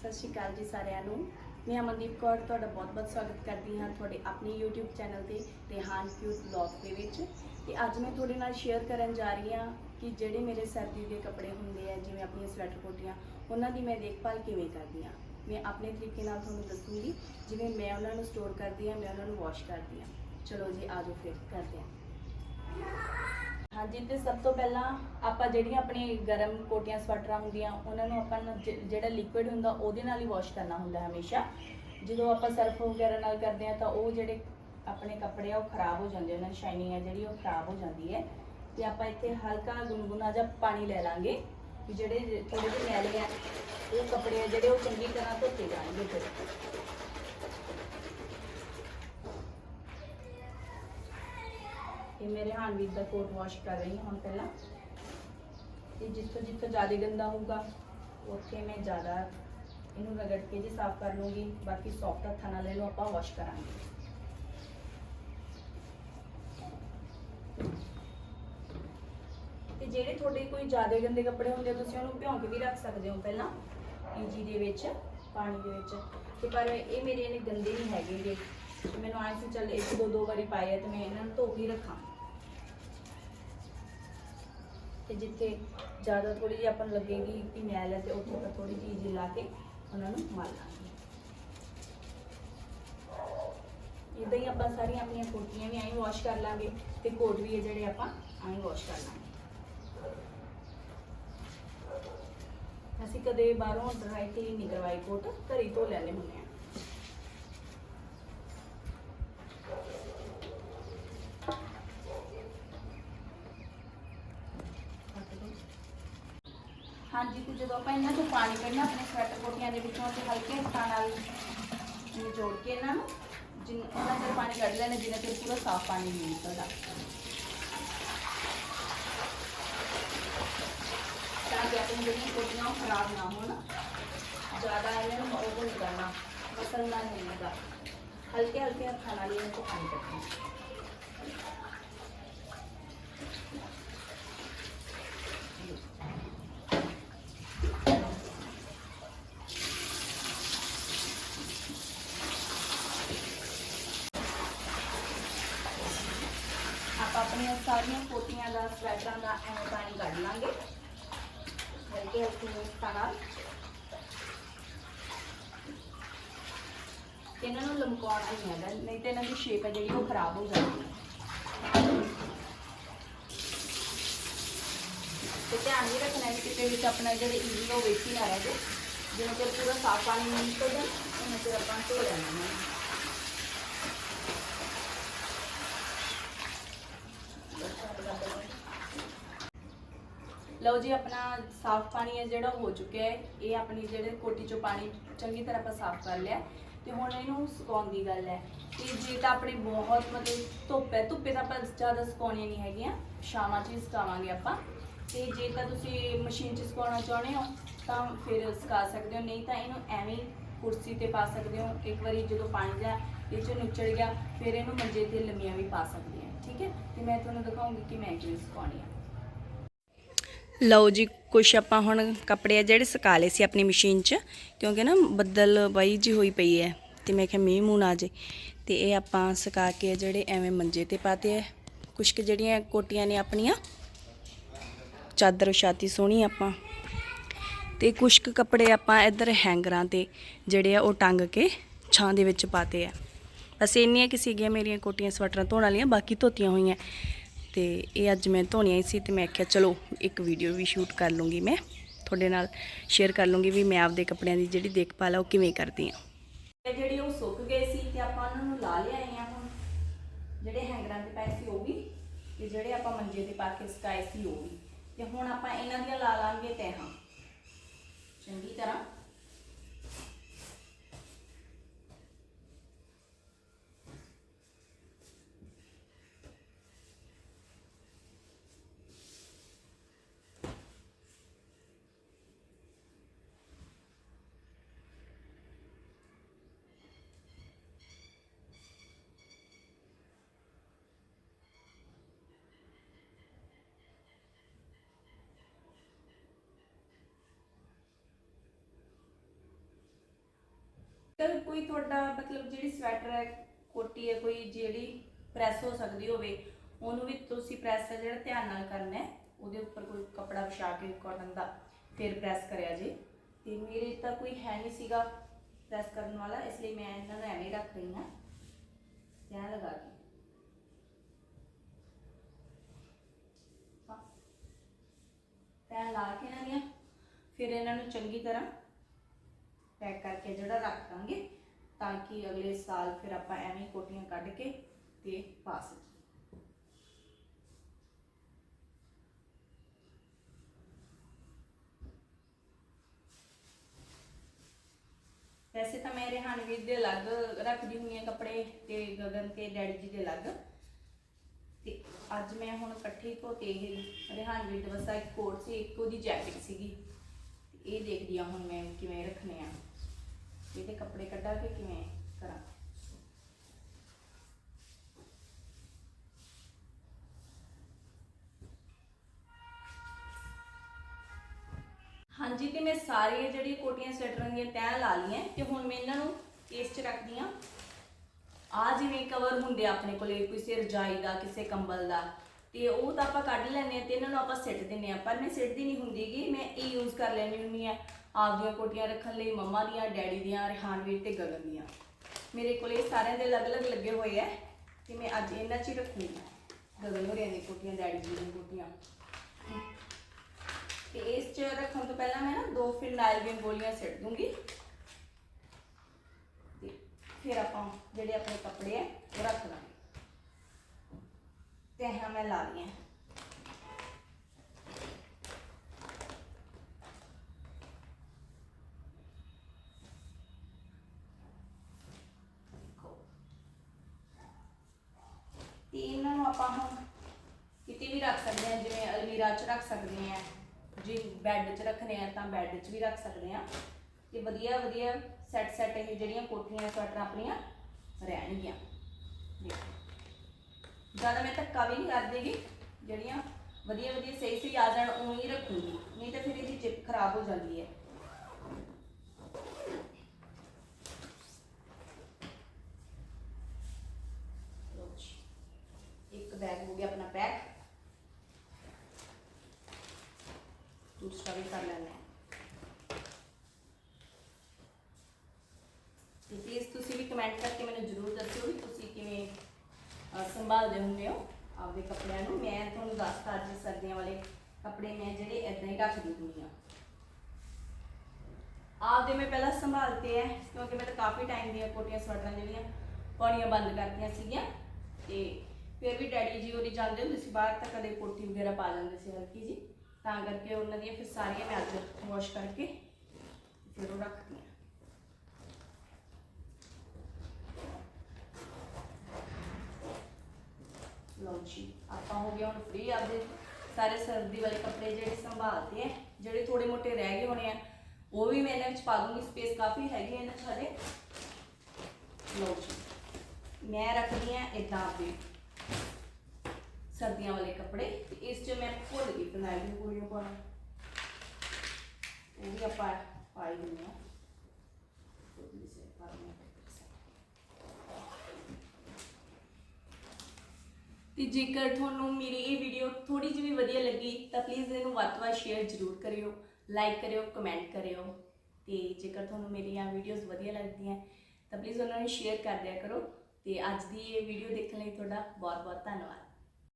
ਸਤਿ ਸ਼੍ਰੀ ਅਕਾਲ ਜੀ ਸਾਰਿਆਂ ਨੂੰ। ਮੈਂ ਅਮਨਦੀਪ ਕੌਰ ਤੁਹਾਡਾ ਬਹੁਤ-ਬਹੁਤ ਸਵਾਗਤ ਕਰਦੀ ਹਾਂ ਤੁਹਾਡੇ ਆਪਣੇ YouTube ਚੈਨਲ ਤੇ ਰਿਹਾਨ ਕਿਊਟ ਵਲੌਗ ਦੇ ਵਿੱਚ। ਤੇ ਅੱਜ ਮੈਂ ਤੁਹਾਡੇ ਨਾਲ ਸ਼ੇਅਰ ਕਰਨ ਜਾ ਰਹੀ ਹਾਂ ਕਿ ਜਿਹੜੇ ਮੇਰੇ ਸਰਦੀ ਦੇ ਕੱਪੜੇ ਹੁੰਦੇ ਆ, ਜਿਵੇਂ ਆਪਣੀਆਂ ਸਵੈਟਰ ਕੋਟੀਆਂ, ਉਹਨਾਂ ਦੀ ਮੈਂ ਦੇਖਭਾਲ ਕਿਵੇਂ ਕਰਦੀ ਹਾਂ? ਮੈਂ ਆਪਣੇ ਤਰੀਕੇ ਨਾਲ ਤੁਹਾਨੂੰ ਦੱਸੂੰਗੀ। ਜਿਵੇਂ ਮੈਂ ਉਹਨਾਂ ਨੂੰ ਸਟੋਰ ਕਰਦੀ ਹਾਂ, ਮੈਂ ਉਹਨਾਂ ਨੂੰ ਵਾਸ਼ ਕਰਦੀ ਹਾਂ। ਚਲੋ ਜੀ, ਆਜੋ ਫਿਰ, ਕਰਦੇ ਹਾਂ। ਹਾਂਜੀ, ਤੇ ਸਭ ਤੋਂ ਪਹਿਲਾਂ ਆਪਾਂ ਜਿਹੜੀਆਂ ਆਪਣੀ ਗਰਮ ਕੋਟੀਆਂ, ਸਵੈਟਰਾਂ ਹੁੰਦੀਆਂ, ਉਹਨਾਂ ਨੂੰ ਆਪਾਂ ਨੂੰ ਜ- ਜਿਹੜਾ ਲਿਕੁਇਡ ਹੁੰਦਾ, ਉਹਦੇ ਨਾਲ ਹੀ ਵਾਸ਼ ਕਰਨਾ ਹੁੰਦਾ ਹਮੇਸ਼ਾ। ਜਦੋਂ ਆਪਾਂ ਸਰਫ ਵਗੈਰਾ ਨਾਲ ਕਰਦੇ ਆ ਤਾਂ ਉਹ ਜਿਹੜੇ ਆਪਣੇ ਕੱਪੜੇ ਆ, ਉਹ ਖਰਾਬ ਹੋ ਜਾਂਦੇ ਉਹਨਾਂ ਦੀ ਸ਼ਾਈਨਿੰਗ ਆ ਜਿਹੜੀ, ਉਹ ਖਰਾਬ ਹੋ ਜਾਂਦੀ ਹੈ। ਤੇ ਆਪਾਂ ਇੱਥੇ ਹਲਕਾ ਗੁਨਗੁਨਾ ਜਿਹਾ ਪਾਣੀ ਲੈ ਲਾਂਗੇ ਕਿ ਜਿਹੜੇ ਥੋੜੇ ਜਿਹੇ ਮੈਲੇ ਆ, ਉਹ ਕੱਪੜੇ ਆ ਜਿਹੜੇ, ਉਹ ਚੰਗੀ ਤਰ੍ਹਾਂ ਧੋਤੇ ਜਾਣਗੇ ਫਿਰ। ਇਹ ਮੇਰੇ ਹਾਨਵੀਰ ਦਾ ਕੋਟ ਵਾਸ਼ ਕਰ ਰਹੀ ਹਾਂ ਹੁਣ ਪਹਿਲਾਂ। ਤੇ ਜਿੱਥੋਂ ਜਿੱਥੋਂ ਜ਼ਿਆਦਾ ਗੰਦਾ ਹੋਊਗਾ ਉੱਥੇ ਮੈਂ ਜ਼ਿਆਦਾ ਇਹਨੂੰ ਰਗੜ ਕੇ ਜੀ ਸਾਫ਼ ਕਰ ਲੂੰਗੀ। ਬਾਕੀ ਸੌਫਟ ਹੱਥਾਂ ਨਾਲ ਇਹਨੂੰ ਆਪਾਂ ਵਾਸ਼ ਕਰਾਂਗੇ। ਤੇ ਜਿਹੜੇ ਤੁਹਾਡੇ ਕੋਈ ਜ਼ਿਆਦਾ ਗੰਦੇ ਕੱਪੜੇ ਹੁੰਦੇ ਆ, ਤੁਸੀਂ ਉਹਨੂੰ ਭਿਉਂ ਕੇ ਵੀ ਰੱਖ ਸਕਦੇ ਹੋ ਪਹਿਲਾਂ ਈਜੀ ਦੇ ਵਿੱਚ ਪਾਣੀ ਦੇ ਵਿੱਚ। ਤੇ ਪਰ ਇਹ ਮੇਰੇ ਇਹਨੇ ਗੰਦੇ ਨਹੀਂ ਹੈਗੇ ਗੇ। ਮੈਨੂੰ ਆਏ ਸੀ ਚੱਲ ਇੱਕ ਦੋ ਦੋ ਵਾਰੀ ਪਾਏ ਆ ਤੇ ਮੈਂ ਇਹਨਾਂ ਨੂੰ ਧੋ ਕੇ ਰੱਖਾਂ। ਤੇ ਜਿੱਥੇ ਜ਼ਿਆਦਾ ਥੋੜੀ ਜਿਹੀ ਆਪਾਂ ਨੂੰ ਲੱਗੇਗੀ ਕਿ ਮੈਲ ਹੈ ਤੇ ਉੱਥੇ ਆਪਾਂ ਥੋੜੀ ਜਿਹੀ ਜੀ ਲਾ ਕੇ ਉਹਨਾਂ ਨੂੰ ਮਾਰ ਲਾਂਗੇ। ਇਦਾਂ ਹੀ ਆਪਾਂ ਸਾਰੀਆਂ ਆਪਣੀਆਂ ਕੋਟੀਆਂ ਵੀ ਐਂ ਵਾਸ਼ ਕਰ ਲਾਂਗੇ ਤੇ ਕੋਟ ਵੀ ਹੈ ਜਿਹੜੇ ਆਪਾਂ ਐਂ ਵਾਸ਼ ਕਰ ਲਾਂਗੇ। ਅਸੀਂ ਕਦੇ ਬਾਹਰੋਂ ਡਰਾਈ ਕਲੀਨ ਨਹੀਂ ਕਰਵਾਈ ਕੋਟ, ਘਰੇ ਹੀ ਧੋ ਲੈਣੇ ਹੁੰਦੇ ਆ ਹਾਂਜੀ ਕੁਝ ਜਦੋਂ ਆਪਾਂ ਇਹਨਾਂ ਤੋਂ ਪਾਣੀ ਕੱਢਣਾ ਕੋਟੀਆਂ ਦੇ ਵਿੱਚੋਂ ਤੇ ਹਲਕੇ ਹੱਥਾਂ ਨਾਲ ਜੋੜ ਕੇ ਇਹਨਾਂ ਨੂੰ, ਜਿੰਨ ਉਹਨਾਂ ਚਿਰ ਪਾਣੀ ਕੱਢ ਲੈਣਾ, ਜਿੰਨਾ ਚਿਰ ਪੂਰਾ ਸਾਫ਼ ਪਾਣੀ ਨਹੀਂ ਨਿਕਲਦਾ। ਤਾਂ ਕਿ ਆਪਣੀ ਜਿਹੜੀਆਂ ਕੋਟੀਆਂ ਉਹ ਖਰਾਬ ਨਾ ਹੋਣ, ਜ਼ਿਆਦਾ ਇਹਨਾਂ ਨੂੰ ਉਹ ਨਹੀਂ ਕਰਨਾ ਮਸਲਣਾ ਨਹੀਂ ਲਗਾ ਹਲਕੇ ਹਲਕੇ ਹੱਥਾਂ ਨਾਲ ਇਹਨਾਂ ਤੋਂ ਪਾਣੀ ਕੱਢਣਾ ਆਪਾਂ ਆਪਣੀਆਂ ਸਾਰੀਆਂ ਕੋਟੀਆਂ ਦਾ, ਸਵੈਟਰਾਂ ਦਾ ਐਵੇਂ ਪਾਣੀ ਕੱਢ ਲਾਂਗੇ। ਹਲਕੇ ਹਲਕੇ ਹੱਥਾਂ ਨਾਲ। ਇਹਨਾਂ ਨੂੰ ਲਮਕਾਉਣਾ ਨਹੀਂ ਹੈਗਾ, ਨਹੀਂ ਤੇ ਇਹਨਾਂ ਦੀ ਸ਼ੇਪ ਹੈ ਜਿਹੜੀ ਉਹ ਖਰਾਬ ਹੋ ਜਾਂਦੀ ਹੈ। ਤੇ ਧਿਆਨ ਵੀ ਰੱਖਣਾ ਹੈ ਕਿਤੇ ਵਿੱਚ ਆਪਣਾ ਜਿਹੜੇ ਈਜ਼ੀ ਉਹ ਵੇਚੀ ਹੀ ਨਾ ਰਹਿ ਜਿਵੇਂ ਕਿ ਪੂਰਾ ਸਾਫ਼ ਪਾਣੀ ਨਹੀਂ ਨਿਕਲਦਾ ਉਹਨਾਂ ਚਿਰ ਆਪਾਂ ਧੋ ਲੈਣਾ ਹੈ। ਲਓ ਜੀ, ਆਪਣਾ ਸਾਫ਼ ਪਾਣੀ ਹੈ ਜਿਹੜਾ ਹੋ ਚੁੱਕਿਆ ਹੈ। ਇਹ ਆਪਣੀ ਜਿਹੜੇ ਕੋਟੀ ਚੋਂ ਪਾਣੀ ਚੰਗੀ ਤਰ੍ਹਾਂ ਆਪਾਂ ਸਾਫ਼ ਕਰ ਲਿਆ ਤੇ ਹੁਣ ਇਹਨੂੰ ਸੁਕਾਉਣ ਦੀ ਗੱਲ ਹੈ। ਤੇ ਜੇ ਤਾਂ ਆਪਣੇ ਬਹੁਤ ਮਤਲਬ ਧੁੱਪ ਹੈ, ਧੁੱਪੇ ਤਾਂ ਆਪਾਂ ਜ਼ਿਆਦਾ ਸੁਕਾਉਣੀਆਂ ਨਹੀਂ ਹੈਗੀਆਂ। ਸ਼ਾਮਾਂ 'ਚ ਹੀ ਸੁਕਾਵਾਂਗੇ ਆਪਾਂ। ਤੇ ਜੇ ਤਾਂ ਤੁਸੀਂ ਮਸ਼ੀਨ 'ਚ ਸੁਕਾਉਣਾ ਚਾਹੁੰਦੇ ਹੋ, ਤਾਂ ਫਿਰ ਸੁਕਾ ਸਕਦੇ ਹੋ। ਨਹੀਂ ਤਾਂ ਇਹਨੂੰ ਐਵੇਂ ਹੀ ਕੁਰਸੀ ਤੇ ਪਾ ਸਕਦੇ ਹੋ। ਇੱਕ ਵਾਰੀ ਜਦੋਂ ਪਾਣੀ ਜਾ ਇਹ 'ਚੋਂ ਨੁੱਚੜ ਗਿਆ, ਫਿਰ ਇਹਨੂੰ ਮੰਜੇ ਤੇ ਲੰਮੀਆਂ ਵੀ ਪਾ ਸਕਦੇ ਆ ਠੀਕ ਹੈ? ਤੇ ਮੈਂ ਤੁਹਾਨੂੰ ਦਿਖਾਉਂਗੀ ਕਿ ਮੈਂ ਕਿਵੇਂ ਸੁਕਾਉਣੀ ਆ। ਲਓ ਜੀ, ਕੁਛ ਆਪਾਂ ਹੁਣ ਕੱਪੜੇ ਆ ਜਿਹੜੇ ਸੁਕਾ ਲਏ ਸੀ ਆਪਣੀ ਮਸ਼ੀਨ 'ਚ, ਕਿਉਂਕਿ ਨਾ ਬੱਦਲ ਬਾਈ ਜੀ ਹੋਈ ਪਈ ਹੈ ਤੇ ਮੈਂ ਕਿਹਾ ਮੀਂਹ ਮੂੰਹ ਨਾ ਜੇ ਤੇ ਇਹ ਆਪਾਂ ਸੁਕਾ ਕੇ ਜਿਹੜੇ ਐਵੇਂ ਮੰਜੇ ਤੇ ਪਾਤੇ ਐ ਕੁਛ ਕੁ ਜਿਹੜੀਆਂ ਕੋਟੀਆਂ ਨੇ ਆਪਣੀਆਂ, ਚਾਦਰ ਵਿਛਾਤੀ ਸੋਹਣੀ ਆਪਾਂ। ਤੇ ਕੁਛ ਕੁ ਕੱਪੜੇ ਆਪਾਂ ਇੱਧਰ ਹੈਂਗਰਾਂ ਤੇ ਜਿਹੜੇ ਆ ਉਹ ਟੰਗ ਕੇ ਛਾਂ ਦੇ ਵਿੱਚ ਪਾਤੇ ਆ। ਬਸ ਇੰਨੀਆਂ ਕਿ ਸੀਗੀਆਂ ਮੇਰੀਆਂ ਕੋਟੀਆਂ, ਸਵੈਟਰਾਂ ਧੋਣ ਵਾਲੀਆਂ, ਬਾਕੀ ਧੋਤੀਆਂ ਹੋਈਆਂ। ਤੇ ਇਹ ਅੱਜ ਮੈਂ ਧੋਣੀਆਂ ਹੀ ਸੀ ਤੇ ਮੈਂ ਆਖਿਆ ਚਲੋ ਇੱਕ ਵੀਡੀਓ ਵੀ ਸ਼ੂਟ ਕਰ ਲੂੰਗੀ ਮੈਂ। ਤੁਹਾਡੇ ਨਾਲ ਸ਼ੇਅਰ ਕਰ ਲੂੰਗੀ ਵੀ ਮੈਂ ਆਪਦੇ ਕੱਪੜਿਆਂ ਦੀ ਜਿਹੜੀ ਦੇਖਭਾਲ ਆ ਉਹ ਕਿਵੇਂ ਕਰਦੀ ਆ। ਜਿਹੜੀ ਉਹ ਸੁੱਕ ਗਏ ਸੀ ਤੇ ਆਪਾਂ ਉਹਨਾਂ ਨੂੰ ਲਾ ਲਿਆਏ ਆ ਹੁਣ। ਜਿਹੜੇ ਹੈਂਗਰਾਂ ਤੇ ਪਏ ਸੀ ਉਹ ਵੀ ਤੇ ਜਿਹੜੇ ਆਪਾਂ ਮੰਜੇ ਤੇ ਪਾ ਕੇ ਸੁਕਾਏ ਸੀ ਉਹ ਵੀ। ਤੇ ਹੁਣ ਆਪਾਂ ਇਹਨਾਂ ਦੀਆਂ ਲਾ ਲਾਂਗੇ ਤੈਹਾਂ। ਚੰਗੀ ਤਰ੍ਹਾਂ। ਅਗਰ ਕੋਈ ਤੁਹਾਡਾ ਮਤਲਬ ਜਿਹੜੀ ਸਵੈਟਰ ਹੈ, ਕੋਟੀ ਹੈ, ਕੋਈ ਜਿਹੜੀ ਪ੍ਰੈਸ ਹੋ ਸਕਦੀ ਹੋਵੇ, ਉਹਨੂੰ ਵੀ ਤੁਸੀਂ ਪ੍ਰੈਸ ਹੈ ਜਿਹੜਾ ਧਿਆਨ ਨਾਲ ਕਰਨਾ ਹੈ, ਉਹਦੇ ਉੱਪਰ ਕੋਈ ਕਪੜਾ ਵਿਛਾ ਕੇ ਕਾਟਨ ਦਾ ਫਿਰ ਪ੍ਰੈਸ ਕਰਿਆ ਜੇ। ਤੇ ਮੇਰੇ ਤਾਂ ਕੋਈ ਹੈ ਨਹੀਂ ਸੀਗਾ ਪ੍ਰੈਸ ਕਰਨ ਵਾਲਾ, ਇਸ ਲਈ ਮੈਂ ਇਹਨਾਂ ਨੂੰ ਐਵੇਂ ਰੱਖ ਰਹੀ ਹਾਂ। ਧਿਆਨ ਲਗਾ ਕੇ। ਹਾਂ। ਲਾ ਕੇ ਇਹਨਾਂ ਦੀਆਂ, ਫਿਰ ਇਹਨਾਂ ਨੂੰ ਚੰਗੀ ਤਰ੍ਹਾਂ ਪੈਕ ਕਰਕੇ ਜਿਹੜਾ ਰੱਖ ਦਾਂਗੇ ਤਾਂ ਕਿ ਅਗਲੇ ਸਾਲ ਫਿਰ ਆਪਾਂ ਐਵੇਂ ਕੋਟੀਆਂ ਕੱਢ ਕੇ ਤੇ ਪਾ ਸਕੀਏ। ਵੈਸੇ ਤਾਂ ਮੈਂ ਰਿਹਾਨਵੀਰ ਦੇ ਅਲੱਗ ਰੱਖਦੀ ਹੁੰਦੀ ਹਾਂ ਕੱਪੜੇ ਤੇ ਗਗਨ ਤੇ ਡੈਡੀ ਜੀ ਦੇ ਅਲੱਗ। ਤੇ ਅੱਜ ਮੈਂ ਹੁਣ ਇਕੱਠੇ ਧੋਤੇ ਇਹ ਰਿਹਾਨਵੀਰ ਦੇ ਵਸਾ ਇੱਕ ਕੋਟ ਸੀ, ਇੱਕ ਉਹਦੀ ਜੈਕਟ ਸੀਗੀ। ਇਹ ਦੇਖਦੀ ਆ ਹੁਣ ਮੈਂ ਕਿਵੇਂ ਰੱਖਣੇ ਆ। ਇਹਦੇ ਕੱਪੜੇ ਕੱਢਾ ਕੇ ਕਿਵੇਂ ਕਰਾਂ? ਹਾਂਜੀ, ਤੇ ਮੈਂ ਸਾਰੀਆਂ ਜਿਹੜੀ ਕੋਟੀਆਂ, ਸਵੈਟਰਾਂ ਦੀਆਂ ਤੈਅ ਲਾ ਲਈਆਂ ਤੇ ਹੁਣ ਮੈਂ ਇਹਨਾਂ ਨੂੰ ਇਸ 'ਚ ਰੱਖਦੀ ਆ ਆ ਜਿਵੇਂ ਕਵਰ ਹੁੰਦੇ ਆ ਆਪਣੇ ਕੋਲੇ ਕਿਸੇ ਰਜਾਈ ਦਾ, ਕਿਸੇ ਕੰਬਲ ਦਾ, ਤੇ ਉਹ ਤਾਂ ਆਪਾਂ ਕੱਢ ਲੈਂਦੇ ਆ ਤੇ ਇਹਨਾਂ ਨੂੰ ਆਪਾਂ ਸਿੱਟ ਦਿੰਨੇ ਆ ਪਰ ਮੈਂ ਸਿੱਟਦੀ ਨਹੀਂ ਹੁੰਦੀਗੀ ਮੈਂ ਇਹ ਯੂਜ਼ ਕਰ ਲੈਣੀ ਹੁੰਦੀ ਆ ਆਪਦੀਆਂ ਕੋਟੀਆਂ ਰੱਖਣ ਲਈ ਮੰਮਾ ਦੀਆਂ, ਡੈਡੀ ਦੀਆਂ ਰਿਹਾਨਵੀਰ ਤੇ ਗਗਨ ਦੀਆਂ। ਮੇਰੇ ਕੋਲ ਇਹ ਸਾਰਿਆਂ ਦੇ ਅਲੱਗ-ਅਲੱਗ ਲੱਗੇ ਹੋਏ ਆ ਤੇ ਮੈਂ ਅੱਜ ਇਹਨਾਂ 'ਚ ਹੀ ਰੱਖੂੰਗੀ। ਗਗਨ ਹੋਰਿਆਂ ਦੀਆਂ ਕੋਟੀਆਂ ਡੈਡੀ ਜੀ ਦੀਆਂ ਕੋਟੀਆਂ ਤੇ ਇਸ 'ਚ ਰੱਖਣ ਤੋਂ ਪਹਿਲਾਂ ਮੈਂ ਨਾ ਦੋ ਫਿਨਾਈਲ ਦੀਆਂ ਗੋਲੀਆਂ ਸਿੱਟ ਦੂੰਗੀ। ਤੇ ਫਿਰ ਆਪਾਂ ਜਿਹੜੇ ਆਪਣੇ ਕੱਪੜੇ ਆ ਉਹ ਰੱਖ ਲਾਂਗੇ। ਤੇ ਹਾਂ ਮੈਂ ਲਾ ਲਈਆਂ ਦੇਖੋ। ਤੇ ਇਹਨਾਂ ਨੂੰ ਆਪਾਂ ਹੁਣ ਕਿਤੇ ਵੀ ਰੱਖ ਸਕਦੇ ਹਾਂ, ਜਿਵੇਂ ਅਲਮੀਰਾ 'ਚ ਰੱਖ ਸਕਦੇ ਹਾਂ। ਜੇ ਬੈੱਡ 'ਚ ਰੱਖਣੇ ਆ ਤਾਂ ਬੈੱਡ 'ਚ ਵੀ ਰੱਖ ਸਕਦੇ ਹਾਂ। ਤੇ ਵਧੀਆ ਵਧੀਆ ਸੈੱਟ ਸੈੱਟ ਇਹ ਜਿਹੜੀਆਂ ਕੋਠੀਆਂ, ਸਵੈਟਰ ਆਪਣੀਆਂ ਰਹਿਣਗੀਆਂ। ਦੇਖੋ। ਜ਼ਿਆਦਾ ਮੈਂ ਧੱਕਾ ਵੀ ਨਹੀਂ ਕਰਦੀਗੀ, ਜਿਹੜੀਆਂ ਵਧੀਆ ਵਧੀਆ ਸਹੀ ਸਹੀ ਆ ਜਾਣ, ਉਵੇਂ ਹੀ ਰੱਖੂਗੀ। ਨਹੀਂ ਤਾਂ ਫਿਰ ਇਹਦੀ ਜਿਪ ਖਰਾਬ ਹੋ ਜਾਂਦੀ ਹੈ ਲਓ ਜੀ। ਇੱਕ ਬੈਗ ਹੋ ਗਿਆ ਆਪਣਾ ਪੈਕ ਦੂਸਰਾ ਵੀ ਕਰ ਲੈਣਾ ਤੇ ਪਲੀਜ਼ ਤੁਸੀਂ ਵੀ ਕਮੈਂਟ ਕਰਕੇ ਮੈਨੂੰ ਜ਼ਰੂਰ ਦੱਸਿਓ ਵੀ ਤੁਸੀਂ ਕਿਵੇਂ ਸੰਭਾਲਦੇ ਹੁੰਦੇ ਹੋ ਆਪਦੇ ਕੱਪੜਿਆਂ ਨੂੰ। ਮੈਂ ਤੁਹਾਨੂੰ ਦੱਸਤਾ ਅੱਜ ਸਰਦੀਆਂ ਵਾਲੇ ਕੱਪੜੇ ਮੈਂ ਜਿਹੜੇ ਇਦਾਂ ਹੀ ਰੱਖਦੀ ਹੁੰਦੀ ਹਾਂ। ਆਪਦੇ ਮੈਂ ਪਹਿਲਾਂ ਸੰਭਾਲਤੇ ਹੈ ਕਿਉਂਕਿ ਮੈਂ ਤਾਂ ਕਾਫੀ ਟਾਈਮ ਦੀਆਂ ਕੋਟੀਆਂ ਸਵੈਟਰਾਂ ਜਿਹੜੀਆਂ ਪਾਉਣੀਆਂ ਬੰਦ ਕਰਤੀਆਂ ਸੀਗੀਆਂ। ਤੇ ਫਿਰ ਵੀ ਡੈਡੀ ਜੀ ਹੋਰੀ ਜਾਂਦੇ ਹੁੰਦੇ ਸੀ, ਬਾਹਰ ਤਾਂ ਕਦੇ ਕੋਟੀ ਵਗੈਰਾ ਪਾ ਜਾਂਦੇ ਸੀ ਹਲਕੀ ਜੀ ਤਾਂ ਕਰਕੇ ਉਹਨਾਂ ਦੀਆਂ ਫਿਰ ਸਾਰੀਆਂ ਮੈਂ ਅੱਜ ਵਾਸ਼ ਕਰਕੇ ਫਿਰ ਉਹ ਰੱਖਦੀ ਹਾਂ। ਲਓ ਜੀ, ਆਪਾਂ ਹੋ ਗਏ ਹੁਣ ਫ੍ਰੀ ਆਪਦੇ ਸਾਰੇ ਸਰਦੀ ਵਾਲੇ ਕੱਪੜੇ ਜਿਹੜੇ ਸੰਭਾਲਦੇ ਆ, ਜਿਹੜੇ ਥੋੜੇ ਮੋਟੇ ਰਹਿ ਗਏ ਹੋਣੇ ਆ, ਉਹ ਵੀ ਮੈਂ ਇਹਨਾਂ ਵਿੱਚ ਪਾ ਦੂੰਗੀ ਸਪੇਸ ਕਾਫੀ ਹੈਗੀ ਹੈ ਇਹਨਾਂ 'ਚ ਲਓ ਜੀ, ਮੈਂ ਰੱਖਦੀ ਆ ਇਦਾਂ ਆਪਦੇ। ਸਰਦੀਆਂ ਵਾਲੇ ਕੱਪੜੇ, ਤੇ ਇਸ 'ਚ ਮੈਂ ਭੁੱਲ ਗਈ ਫਿਨਾਈਲ ਦੀ ਗੋਲੀਆਂ ਪਾਉਣਾ। ਉਹ ਵੀ ਆਪਾਂ ਪਾ ਹੀ ਦਿੰਦੇ ਹਾਂ। ਤੇ ਜੇਕਰ ਤੁਹਾਨੂੰ ਮੇਰੀ ਇਹ ਵੀਡੀਓ ਥੋੜੀ ਜਿਹੀ ਵੀ ਵਧੀਆ ਲੱਗੀ, ਤਾਂ ਪਲੀਜ਼ ਇਹਨੂੰ ਵੱਧ ਤੋਂ ਵੱਧ ਸ਼ੇਅਰ ਜ਼ਰੂਰ ਕਰਿਓ ਲਾਈਕ ਕਰਿਓ ਕਮੈਂਟ ਕਰਿਓ। ਤੇ ਜੇਕਰ ਤੁਹਾਨੂੰ ਮੇਰੀਆਂ ਵੀਡੀਓਜ਼ ਵਧੀਆ ਲੱਗਦੀਆਂ, ਤਾਂ ਪਲੀਜ਼ ਉਹਨਾਂ ਨੂੰ ਸ਼ੇਅਰ ਕਰ ਦਿਆ ਕਰੋ। ਤੇ ਅੱਜ ਦੀ ਇਹ ਵੀਡੀਓ ਦੇਖਣ ਲਈ ਤੁਹਾਡਾ ਬਹੁਤ ਬਹੁਤ ਧੰਨਵਾਦ।